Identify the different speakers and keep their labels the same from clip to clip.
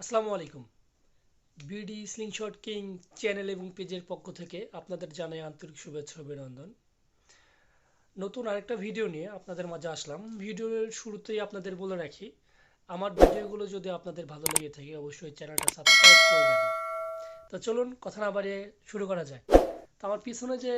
Speaker 1: আসসালামু আলাইকুম। BD slingshot king channel এবং পেজের পক্ষ থেকে আপনাদের জানাই আন্তরিক শুভেচ্ছা অভিনন্দন। নতুন আরেকটা ভিডিও নিয়ে আপনাদের মাঝে আসলাম। ভিডিওর শুরুতেই আপনাদের বলে রাখি, আমার ভিডিওগুলো যদি আপনাদের ভালো লেগে থাকে, অবশ্যই চ্যানেলটা সাবস্ক্রাইব করবেন। তো চলুন, কথা না বাড়িয়ে শুরু করা যায় তো আমার পিছনে যে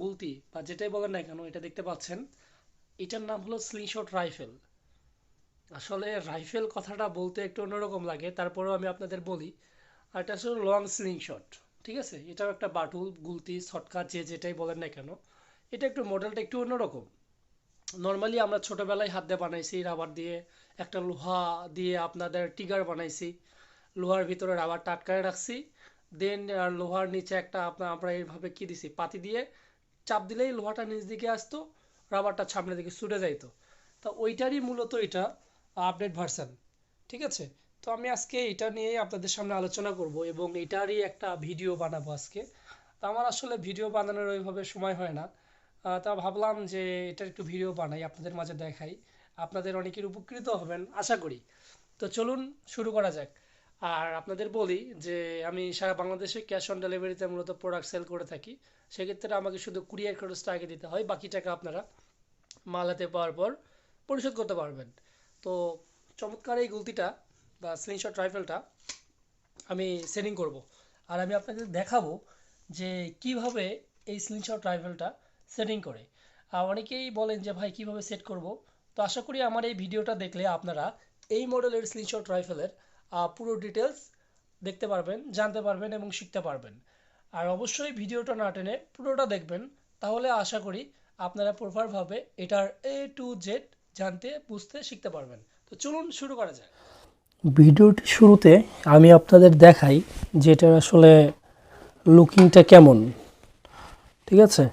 Speaker 1: গুলতি বা যেটাই বলেন না কেন, এটা দেখতে পাচ্ছেন, এটার নাম হলো স্লিংশট রাইফেল। আসলে রাইফেল কথাটা বলতে একটু অন্যরকম লাগে, তারপরেও আমি আপনাদের বলি। আর এটা আসলে লং স্লিং শট ঠিক আছে? এটাও একটা বাটুল, গুলতি, ছটকা, যে যেটাই বলেন না কেন, এটা একটু মডেলটা একটু অন্যরকম। নর্মালি আমরা ছোটবেলায় হাত দিয়ে বানাইছি রাবার দিয়ে, একটা লোহা দিয়ে আপনাদের টিগার বানাইছি, লোহার ভিতরে রাবারটা আটকায় রাখছি দেন আর লোহার নিচে একটা আপনার, আমরা এইভাবে কি দিছি, পাতি দিয়ে চাপ দিলেই লোহাটা নিচ দিকে আসতো রাবারটা সামনের দিকে ছুটে যাইতো। তা ওইটারই মূলত এটা আপডেট ভার্সন, ঠিক আছে? তো আমি আজকে এটা নিয়েই আপনাদের সামনে আলোচনা করব এবং এটারই একটা ভিডিও বানাবো আজকে। তা আমার আসলে ভিডিও বানানোর ওইভাবে সময় হয় না। তা ভাবলাম যে এটার একটু ভিডিও বানাই, আপনাদের মাঝে দেখাই। আপনাদের অনেকের উপকৃত হবেন, আশা করি। তো চলুন শুরু করা যাক। আর আপনাদের বলি যে আমি সারা বাংলাদেশে ক্যাশ অন ডেলিভারিতে মূলত প্রোডাক্ট সেল করে থাকি। সেক্ষেত্রে আমাকে শুধু কুরিয়ার খরচটা আগে দিতে হয়, বাকি টাকা আপনারা মাল হাতে পাওয়ার পর পরিশোধ করতে পারবেন। তো চমৎকার এই গুলতিটা বা স্লিংশট রাইফেলটা আমি সেটিং করব। আর আমি আপনাদের দেখাবো যে কীভাবে এই স্লিংশট রাইফেলটা সেটিং করে। আর অনেকেই বলেন যে, ভাই, কীভাবে সেট করব? তো আশা করি আমার এই ভিডিওটা দেখলে আপনারা এই মডেলের স্লিংশট রাইফেলের পুরো ডিটেলস দেখতে পারবেন, জানতে পারবেন এবং শিখতে পারবেন। আর অবশ্যই ভিডিওটা না টেনে পুরোটা দেখবেন। তাহলে আশা করি আপনারা প্রপারভাবে এটার এ টু জেড জানতে, বুঝতে, শিখতে পারবেন। তো চলুন শুরু করা যাক। ভিডিওটি শুরুতে আমি আপনাদের দেখাই যে এটার আসলে লুকিংটা কেমন। ঠিক আছে?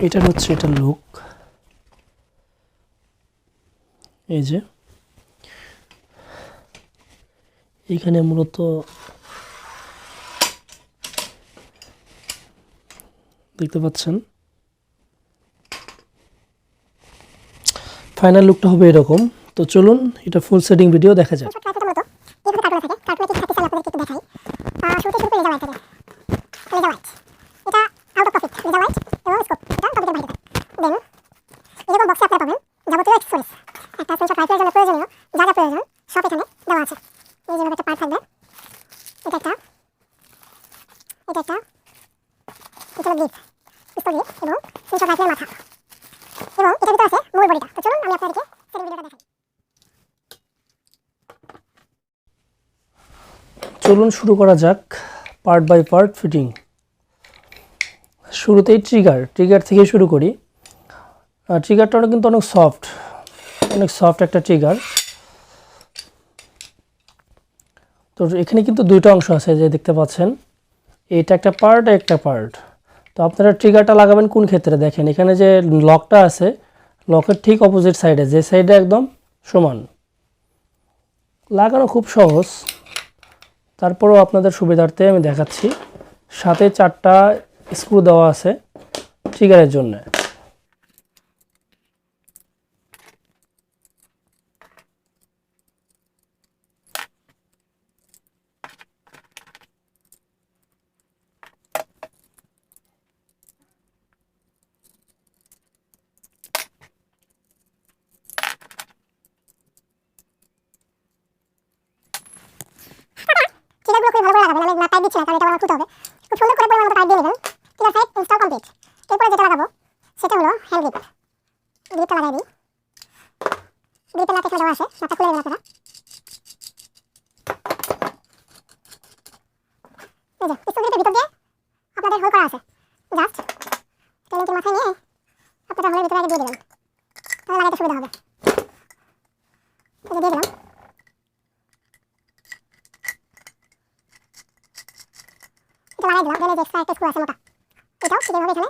Speaker 1: এটা হচ্ছে এটা লুক। এই যে। এখানে মূলত দেখতে পাচ্ছেন? ফাইনাল লুকটা হবে এরকম। তো চলুন, এটা ফুল সেটিং ভিডিও দেখা যাক।
Speaker 2: এটা একটা এটা একটা, এটা হলো গ্রিপ পিস্তল গ্রিপ এবং সেন্সর রাইফেলের মাথা। এবং এটার ভিতরে আছে মূল বডিটা। তো চলুন, আমি আপনাদেরকে ভিডিওটা দেখাই।
Speaker 1: চলুন শুরু করা যাক পার্ট বাই পার্ট ফিটিং। শুরুতেই ট্রিগার ট্রিগার থেকে শুরু করি। ট্রিগারটা কিন্তু অনেক সফট অনেক সফট একটা ট্রিগার তো এখানে কিন্তু দুইটা অংশ আছে, যে দেখতে পাচ্ছেন। এটা একটা পার্ট একটা পার্ট তো আপনারা ট্রিগারটা লাগাবেন কোন ক্ষেত্রে দেখেন? এখানে যে লকটা আছে লকের ঠিক অপোজিট সাইডে যে সাইডে একদম সমান। লাগানো খুব সহজ। তারপরেও আপনাদের সুবিধার্থে আমি দেখাচ্ছি। সাথে চারটা স্ক্রু দেওয়া আছে ট্রিগারের জন্য
Speaker 2: ট্রিগারগুলো খুবই ভালো করে লাগাবেন আমি টাইপ দিচ্ছি না কারণ এটা আমার খুলতে হবে খুব সুন্দর করে পরিমাণ মতো টাইপ দিয়ে নেবেন ট্রিগার সাইড ইনস্টল কমপ্লিট এরপরে যেটা লাগাবো, সেটা হলো হ্যান্ড গ্রিপ গ্রিপটা লাগাই দিই। গ্রিপের এখানে দেওয়া আছে নাটটা খুলে আপনারা। আছে। মাথায় নিয়ে আপনারা হোলের ভিতরে আগে দিয়ে দেবেন। তাহলে লাগাইতে সুবিধা হবে। এই যে, দিয়ে দিলাম। এই যে এক্সট্রা একটা স্ক্রু আছে মোটা। এটাও যেভাবে এখানে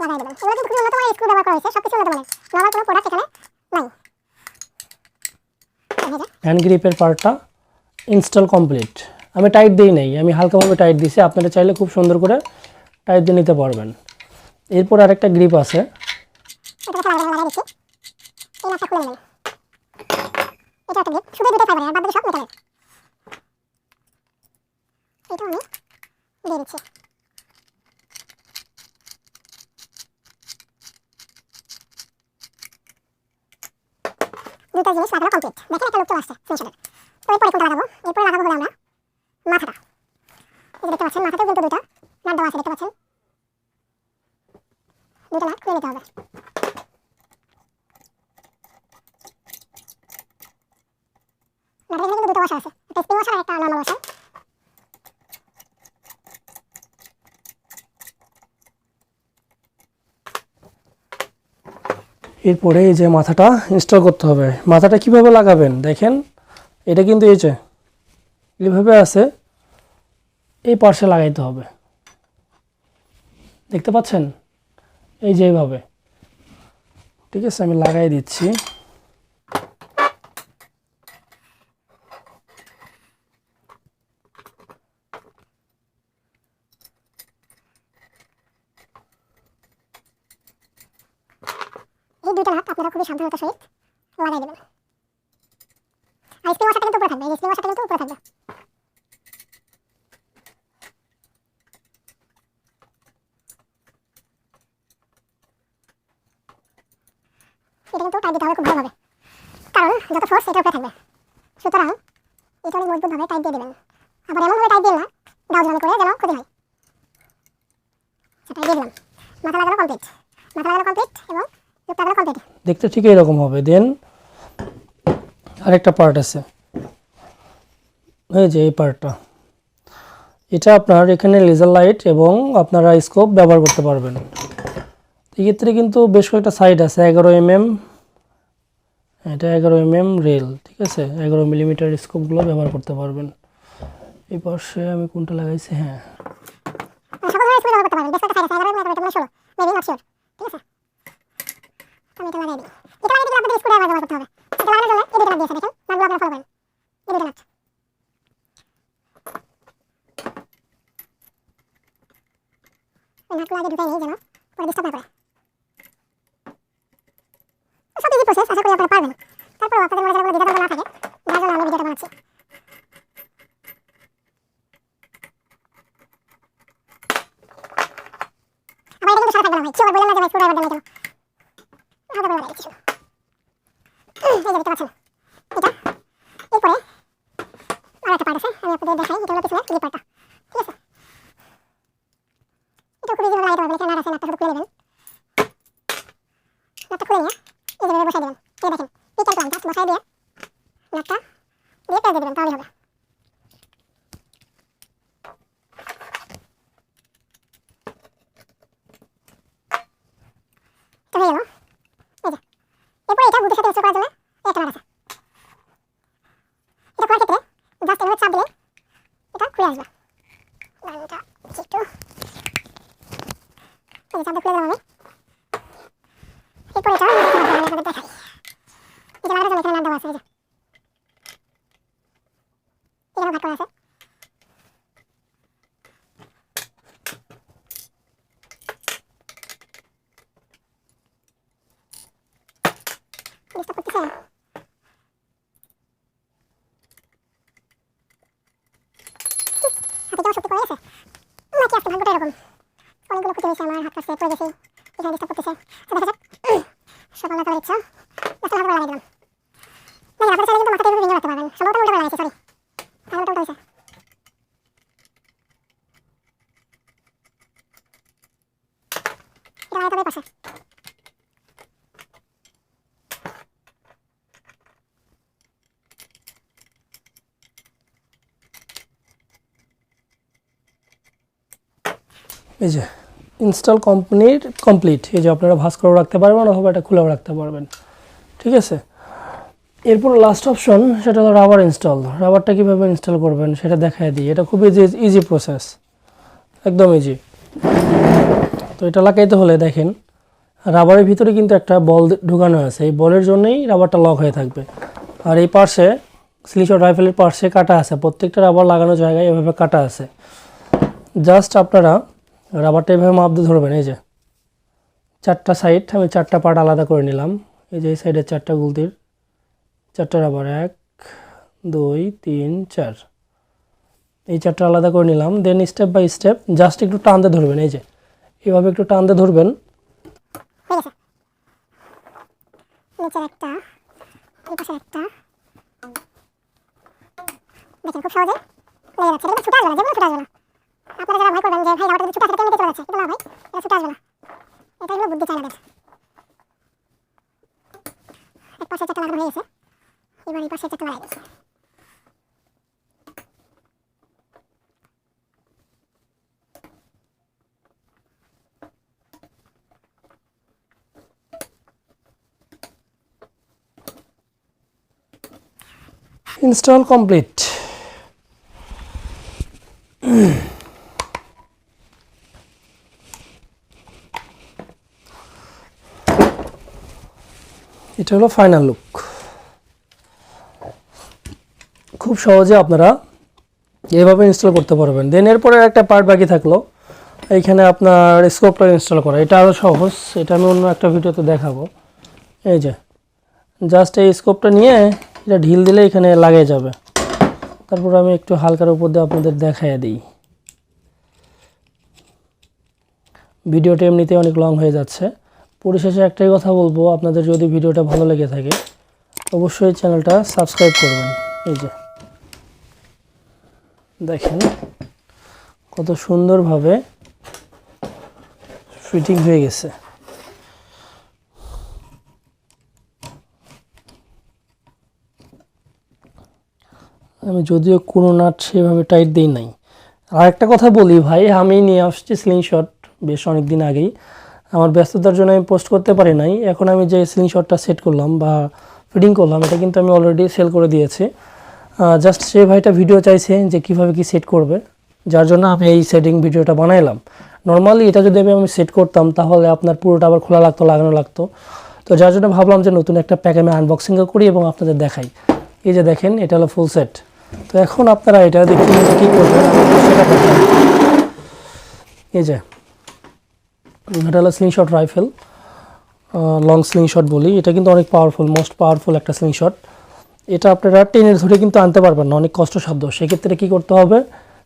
Speaker 2: লাগাই দেবেন। এগুলো কিন্তু খুবই উন্নত মানের স্ক্রু ব্যবহার করা হয়েছে সব কিছু উন্নত মানের নর্মাল কোনো প্রোডাক্ট এখানে নাই।
Speaker 1: হ্যান্ড গ্রিপের পার্টটা ইনস্টল কমপ্লিট আমি টাইট দিই নাই আমি হালকাভাবে টাইট দিছি আপনারা চাইলে খুব সুন্দর করে টাইট দিয়ে নিতে পারবেন। এরপর আরেকটা গ্রিপ আছে।
Speaker 2: এটা লাগাই লাগাই দিচ্ছি। এই নাটটা খুলে নেবেন। এটা একটা বেড়েছে দুটো জিনিস লাগানো কমপ্লিট দেখেন একটা লোক চলে আসছে ফ্রেশনার তো এরপরে কোনটা লাগাবো? এরপরে লাগাবো হলো আমরা মাথাটা। এই দেখতে পাচ্ছেন, মাথাতেও কিন্তু দুটো নাট দেওয়া আছে, দেখতে পাচ্ছেন? দুটো নাট খুলে নিতে হবে। নাটের এখানে কিন্তু দুটো ওয়াশার আছে, একটা স্প্রিং ওয়াশার আর একটা নর্মাল ওয়াশার
Speaker 1: এরপরে এই যে মাথাটা ইনস্টল করতে হবে। মাথাটা কীভাবে লাগাবেন? দেখেন, এটা কিন্তু এই যে, এইভাবে আছে, এই পার্শ্বে লাগাইতে হবে। দেখতে পাচ্ছেন? এই যে এইভাবে। ঠিক আছে, আমি লাগাই দিচ্ছি।
Speaker 2: দুটো নাট আপনারা খুবই সাবধানতার সহিত লাগাই দেবেন আর স্প্রিং কিন্তু উপরে থাকবে ওয়াশারটা কিন্তু উপরে থাকবে। আচ্ছা মাথা লাগানো কমপ্লিট মাথা লাগানো কমপ্লিট এবং
Speaker 1: দেখতে ঠিক এরকম হবে। দেন আরেকটা পার্ট আছে। এই যে এই পার্টটা এটা আপনার এখানে লেজার লাইট এবং আপনারা স্কোপ ব্যবহার করতে পারবেন। এক্ষেত্রে কিন্তু বেশ কয়েকটা সাইড আছে। এগারো এম এম এটা এগারো এম এম রেল ঠিক আছে? এগারো মিলিমিটার স্কোপগুলো ব্যবহার করতে পারবেন। এই পাশে আমি কোনটা লাগাইছি? হ্যাঁ।
Speaker 2: আমি এটা লাগাই দিই এটা লাগাই দিলে আপনাদের স্কুল ব্যবহার করতে হবে। এটা লাগানোর জন্য এই দুটো নাট দিয়েছে দেখেন নাটগুলো আপনারা ফলো করেন। সারা থাকবে না ভাই কেউ আর বললেন না ভাই স্ক্রুড্রাইভার দেন না কেন হালকা করে শুধু। এই যে দেখতে পাচ্ছেন এটা এরপরে আর একটা পার্ট আছে আমি আপনাদের দেখাই এটা হলো পিছনের ক্লিপ পার্টটা ঠিক আছে এটা খুব ইজিভাবে লাগাতে পারবেন এখানে নাট আছে শুধু খুলে নেবেন নাটটা খুলে নিয়ে এই যে বসাই দেবেন এই দেখেন পিক অ্যান্ড বসাই দিয়ে নাটটা দিয়ে পেঁচে দেবেন তাহলেই হবে হয়ে গেল এই যে এরপরে এটা বুটের সাথে ইনস্টল করার জন্য এই একটা নাট আছে এটা করার ক্ষেত্রে জাস্ট এভাবে চাপ দিলে এটা খুলে আসবে লাইনটা একটু এই যে চাপটা খুলে দিলাম আমি এরপরে এটা আমি আপনাদের দেখাই এটা লাগানোর জন্য এখানে নাট দেওয়া আছে এই যে এখানে ভাগ করা আছে ডিস্টার্ব করতেছে হাতে যাওয়া শক্তি কমে গেছে নাকি আজকে ভাগ্যটা এরকম অনেকগুলো ক্ষতি হয়েছে আমার হাত কাছে পড়ে গেছে এখানে ডিস্টার্ব করতেছে তো দেখা যাক সকালে করার ইচ্ছা লাস্টে হাত লাগাই দিলাম দেখেন আপনারা চাইলে কিন্তু মাথাটা এভাবে ভেঙে রাখতে পারবেন সম্ভবত উল্টো করে লাগাইছে সরি আমার উল্টো হয়েছে এটা লাগাতে হবে পাশে
Speaker 1: এই যে ইনস্টল কোম্পানির কমপ্লিট এই যে আপনারা ভাস করেও রাখতে পারবেন অথবা এটা খুলেও রাখতে পারবেন। ঠিক আছে? এরপর লাস্ট অপশন সেটা হলো রাবার ইনস্টল রাবারটা কীভাবে ইনস্টল করবেন সেটা দেখায় দিই। এটা খুব ইজি ইজি প্রসেস একদম ইজি তো এটা লাগাইতে হলে দেখেন রাবারের ভিতরে কিন্তু একটা বল ঢুকানো আছে। এই বলের জন্যই রাবারটা লক হয়ে থাকবে। আর এই পার্শ্বে স্লিশট রাইফেলের পার্শ্বে কাটা আছে। প্রত্যেকটা রাবার লাগানো জায়গায় এভাবে কাটা আছে। জাস্ট আপনারা রাবারটা এভাবে মাপ দিয়ে ধরবেন, এই যে। চারটা সাইড আমি চারটা পার্ট আলাদা করে নিলাম। এই যে এই সাইডের চারটা গুলতির, চারটা রাবার এক, দুই, তিন, চার। এই চারটা আলাদা করে নিলাম then step by step just একটু টানতে ধরবেন, এই যে। এভাবে একটু টানতে ধরবেন।
Speaker 2: খুব সহজে। আপনারা যারা ভয় করবেন যে ভাই যদি ছুটে আসে তেমনিতে চলে যাচ্ছে? কিন্তু না ভাই এটা ছুটে আসবে না। এটাই হলো বুদ্ধি চায়নাদের এক পাশে চারটা লাগানো হয়ে গেছে। এবার এই পাশে চারটা লাগাই দিচ্ছি
Speaker 1: ইনস্টল কমপ্লিট এটা হলো ফাইনাল লুক খুব সহজে আপনারা এইভাবে ইনস্টল করতে পারবেন। দেন এরপরে একটা পার্ট বাকি থাকল। এইখানে আপনার স্কোপটা ইনস্টল করা। এটা আরও সহজ। এটা আমি অন্য একটা ভিডিওতে দেখাবো। এই যে জাস্ট এই স্কোপটা নিয়ে এটা ঢিল দিলে এখানে লাগিয়ে যাবে। তারপর আমি একটু হালকার উপর দিয়ে আপনাদের দেখাইয়া দিই। ভিডিওটা এমনিতে অনেক লং হয়ে যাচ্ছে। পরিশেষে একটাই কথা বলব, আপনাদের যদি ভিডিওটা ভালো লেগে থাকে, অবশ্যই চ্যানেলটা সাবস্ক্রাইব করবেন। এই যে, দেখেন কত সুন্দরভাবে ফিটিং হয়ে গেছে। আমি যদিও কোনো নাট সেভাবে টাইট দিই নাই। আর একটা কথা বলি ভাই, আমি নিয়ে আসছি স্লিংশট বেশ অনেক দিন আগেই। আমার ব্যস্ততার জন্য আমি পোস্ট করতে পারি নাই। এখন আমি যে স্লিংশটটা সেট করলাম বা ফিটিং করলাম, এটা কিন্তু আমি অলরেডি সেল করে দিয়েছি। জাস্ট সে ভাইটা ভিডিও চাইছে যে কীভাবে কি সেট করবে, যার জন্য আমি এই সেটিং ভিডিওটা বানাইলাম। নর্মালি এটা যদি আমি আমি সেট করতাম, তাহলে আপনার পুরোটা আবার খোলা লাগতো, লাগানো লাগতো। তো যার জন্য ভাবলাম যে নতুন একটা প্যাক আমি আনবক্সিংও করি এবং আপনাদের দেখাই। এই যে দেখেন, এটা হলো ফুল সেট তো এখন আপনারা এটা দেখুন কী করবেন। সেটা এই যে। এটা হলো স্লিংশট রাইফেল লং স্লিংশট বলি। এটা কিন্তু অনেক পাওয়ারফুল মোস্ট পাওয়ারফুল একটা স্লিংশট এটা আপনারা টেনের ধরে কিন্তু আনতে পারবেন না, অনেক কষ্টসাধ্য। সেক্ষেত্রে কী করতে হবে?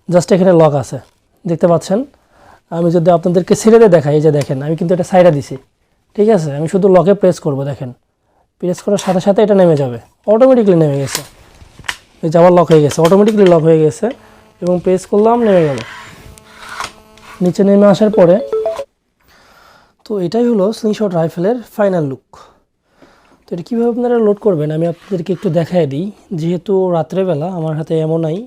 Speaker 1: জাস্ট এখানে লক আছে। দেখতে পাচ্ছেন? আমি যদি আপনাদেরকে ছেড়ে দিয়ে দেখাই, এই যে দেখেন, আমি কিন্তু এটা সাইডে দিছি। ঠিক আছে? আমি শুধু লকে প্রেস করব, দেখেন। প্রেস করার সাথে সাথে এটা নেমে যাবে। অটোমেটিকলি নেমে গেছে। এই যে আবার লক হয়ে গেছে। অটোমেটিকলি লক হয়ে গেছে এবং প্রেস করলাম, নেমে গেল। নিচে নেমে আসার পরে তো এটাই হলো স্লিংশট রাইফেলের ফাইনাল লুক তো এটা কীভাবে আপনারা লোড করবেন? আমি আপনাদেরকে একটু দেখাই দিই। যেহেতু রাত্রেবেলা, আমার হাতে এমন নাই।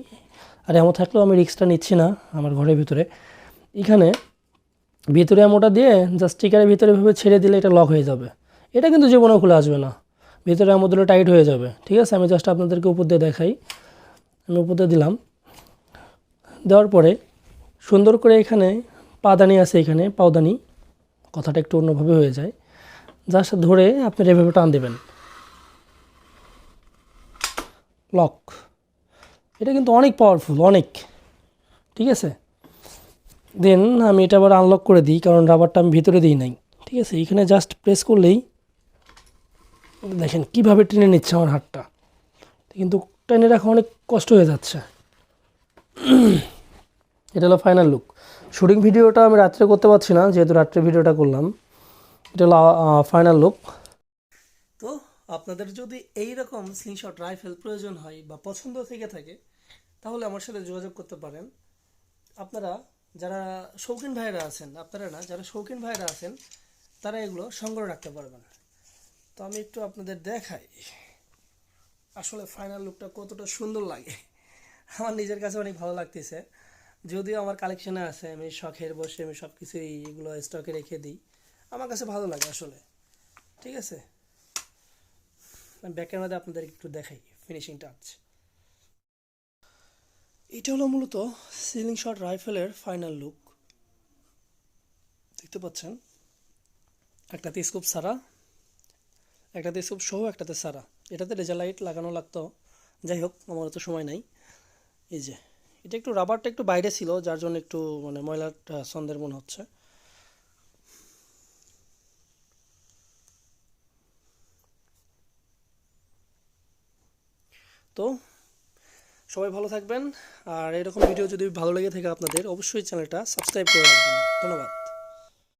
Speaker 1: আর এমন থাকলেও আমি রিক্সটা নিচ্ছি না আমার ঘরের ভিতরে। এখানে ভিতরে এমনটা দিয়ে জাস্ট স্টিকারের ভিতরে ভাবে ছেড়ে দিলে এটা লক হয়ে যাবে। এটা কিন্তু জীবনেও খুলে আসবে না। ভিতরে এমন দিলে টাইট হয়ে যাবে। ঠিক আছে? আমি জাস্ট আপনাদেরকে উপর দিয়ে দেখাই। আমি উপর দিয়ে দিলাম। দেওয়ার পরে সুন্দর করে এখানে পাদানি আছে এখানে, পাওদানি। কথাটা একটু অন্যভাবে হয়ে যায়। জাস্ট ধরে আপনি এভাবে টান দেবেন। লক এটা কিন্তু অনেক পাওয়ারফুল অনেক। ঠিক আছে? দেন আমি এটা আবার আনলক করে দিই, কারণ রাবারটা আমি ভিতরে দিই নাই। ঠিক আছে? এখানে জাস্ট প্রেস করলেই দেখেন কীভাবে টেনে নিচ্ছে আমার হাতটা। কিন্তু টেনে রাখা অনেক কষ্ট হয়ে যাচ্ছে। এটা হলো ফাইনাল লুক শুটিং ভিডিওটা আমি রাত্রে করতে পারছি না, যেহেতু রাত্রে ভিডিওটা করলাম। এটা হলো ফাইনাল লুক তো আপনাদের যদি এই রকম স্লিংশট রাইফেল প্রয়োজন হয় বা পছন্দ থেকে থাকে, তাহলে আমার সাথে যোগাযোগ করতে পারেন। আপনারা যারা শৌখিন ভাইয়েরা আছেন, আপনারা না, যারা শৌখিন ভাইয়েরা আছেন, তারা এগুলো সংগ্রহ রাখতে পারবেন। তো আমি একটু আপনাদের দেখাই আসলে ফাইনাল লুকটা কতটা সুন্দর লাগে। আমার নিজের কাছে অনেক ভালো লাগতেছে। যদিও আমার কালেকশানে আছে, আমি শখের বসে আমি সব কিছুই এগুলো স্টকে রেখে দিই। আমার কাছে ভালো লাগে আসলে। ঠিক আছে? ব্যাকের মধ্যে আপনাদেরকে একটু দেখাই ফিনিশিং টাচ এটা হলো মূলত সিলিং শট রাইফেলের ফাইনাল লুক দেখতে পাচ্ছেন? একটাতে স্কোপ সারা, একটাতে স্কোপ সহ, একটাতে সারা। এটাতে রেজার লাগানো লাগতো। যাই হোক, আমার তো সময় নাই। এই যে। এটা একটু রাবারটা একটু বাইরে ছিল, যার জন্য একটু মানে ময়লাটা সন্দের মনে হচ্ছে। তো সবাই ভালো থাকবেন, আর এরকম ভিডিও যদি ভালো লেগে থাকে আপনাদের, অবশ্যই চ্যানেলটা সাবস্ক্রাইব করে রাখবেন। ধন্যবাদ।